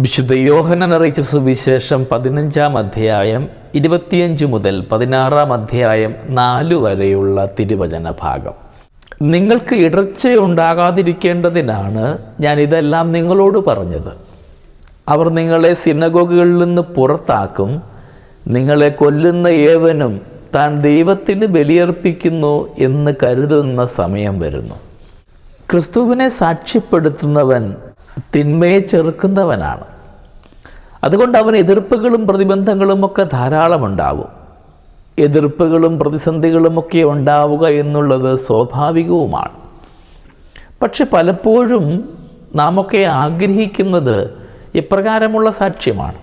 വിശുദ്ധ യോഹനൻ അറിയിച്ച സുവിശേഷം പതിനഞ്ചാം അധ്യായം ഇരുപത്തിയഞ്ച് മുതൽ പതിനാറാം അധ്യായം നാലു വരെയുള്ള തിരുവചന ഭാഗം. നിങ്ങൾക്ക് ഇടർച്ച ഉണ്ടാകാതിരിക്കേണ്ടതിനാണ് ഞാൻ ഇതെല്ലാം നിങ്ങളോട് പറഞ്ഞത്. അവർ നിങ്ങളെ സിനഗോഗുകളിൽ നിന്ന് പുറത്താക്കും നിങ്ങളെ കൊല്ലുന്ന ഏവനും താൻ ദൈവത്തിന് ബലിയർപ്പിക്കുന്നു എന്ന് കരുതുന്ന സമയം വരുന്നു. ക്രിസ്തുവിനെ സാക്ഷ്യപ്പെടുത്തുന്നവൻ തിന്മയെ ചെറുക്കുന്നവനാണ്. അതുകൊണ്ട് അവന് എതിർപ്പുകളും പ്രതിബന്ധങ്ങളും ഒക്കെ ധാരാളമുണ്ടാവും. എതിർപ്പുകളും പ്രതിസന്ധികളുമൊക്കെ ഉണ്ടാവുക എന്നുള്ളത് സ്വാഭാവികവുമാണ്. പക്ഷെ പലപ്പോഴും നാം ഒക്കെ ആഗ്രഹിക്കുന്നത് ഇപ്രകാരമുള്ള സാക്ഷ്യമാണ്.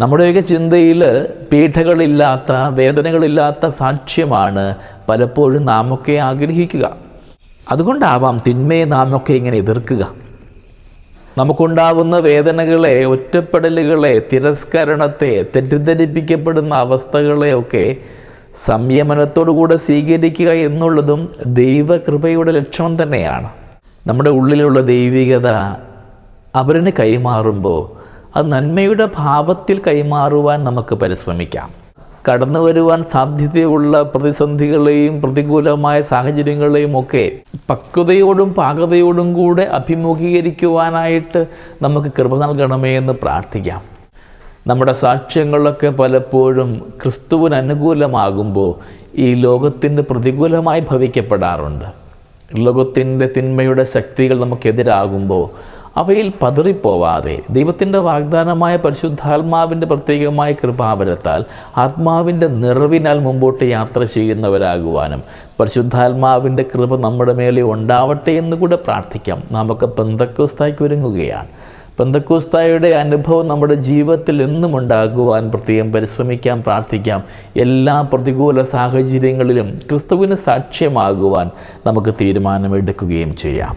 നമ്മുടെയൊക്കെ ചിന്തയിൽ പീഠകളില്ലാത്ത വേദനകളില്ലാത്ത സാക്ഷ്യമാണ് പലപ്പോഴും നാമൊക്കെ ആഗ്രഹിക്കുക. അതുകൊണ്ടാവാം തിന്മയെ നാമൊക്കെ ഇങ്ങനെ എതിർക്കുക. നമുക്കുണ്ടാവുന്ന വേദനകളെ ഒറ്റപ്പെടലുകളെ തിരസ്കരണത്തെ തെറ്റിദ്ധരിപ്പിക്കപ്പെടുന്ന അവസ്ഥകളെയൊക്കെ സംയമനത്തോടുകൂടെ സ്വീകരിക്കുക എന്നുള്ളതും ദൈവകൃപയുടെ ലക്ഷണം തന്നെയാണ്. നമ്മുടെ ഉള്ളിലുള്ള ദൈവികത അവരിന് കൈമാറുമ്പോൾ അത് നന്മയുടെ ഭാവത്തിൽ കൈമാറുവാൻ നമുക്ക് പരിശ്രമിക്കാം. കടന്നു വരുവാൻ സാധ്യതയുള്ള പ്രതിസന്ധികളെയും പ്രതികൂലമായ സാഹചര്യങ്ങളെയും ഒക്കെ പക്വതയോടും പാകതയോടും കൂടെ അഭിമുഖീകരിക്കുവാനായിട്ട് നമുക്ക് കൃപ നൽകണമേ എന്ന് പ്രാർത്ഥിക്കാം. നമ്മുടെ സാക്ഷ്യങ്ങളൊക്കെ പലപ്പോഴും ക്രിസ്തുവിന് അനുകൂലമാകുമ്പോൾ ഈ ലോകത്തിന് പ്രതികൂലമായി ഭവിക്കപ്പെടാറുണ്ട്. ലോകത്തിന്റെ തിന്മയുടെ ശക്തികൾ നമുക്കെതിരാകുമ്പോൾ അവയിൽ പതറിപ്പോവാതെ ദൈവത്തിന്റെ വാഗ്ദാനമായ പരിശുദ്ധാത്മാവിന്റെ പ്രത്യേകമായ കൃപാവരത്താൽ ആത്മാവിന്റെ നിറവിനാൽ മുമ്പോട്ട് യാത്ര ചെയ്യുന്നവരാകുവാനും പരിശുദ്ധാത്മാവിന്റെ കൃപ നമ്മുടെ മേലെ ഉണ്ടാവട്ടെ എന്ന് കൂടെ പ്രാർത്ഥിക്കാം. നമുക്ക് പെന്തക്കോസ്തായ്ക്ക് ഒരുങ്ങുകയാണ് പെന്തക്കോസ്തായുടെ അനുഭവം നമ്മുടെ ജീവിതത്തിൽ എന്നും ഉണ്ടാകുവാൻ പ്രത്യേകം പരിശ്രമിക്കാം പ്രാർത്ഥിക്കാം. എല്ലാ പ്രതികൂല സാഹചര്യങ്ങളിലും ക്രിസ്തുവിന് സാക്ഷ്യമാകുവാൻ നമുക്ക് തീരുമാനമെടുക്കുകയും ചെയ്യാം.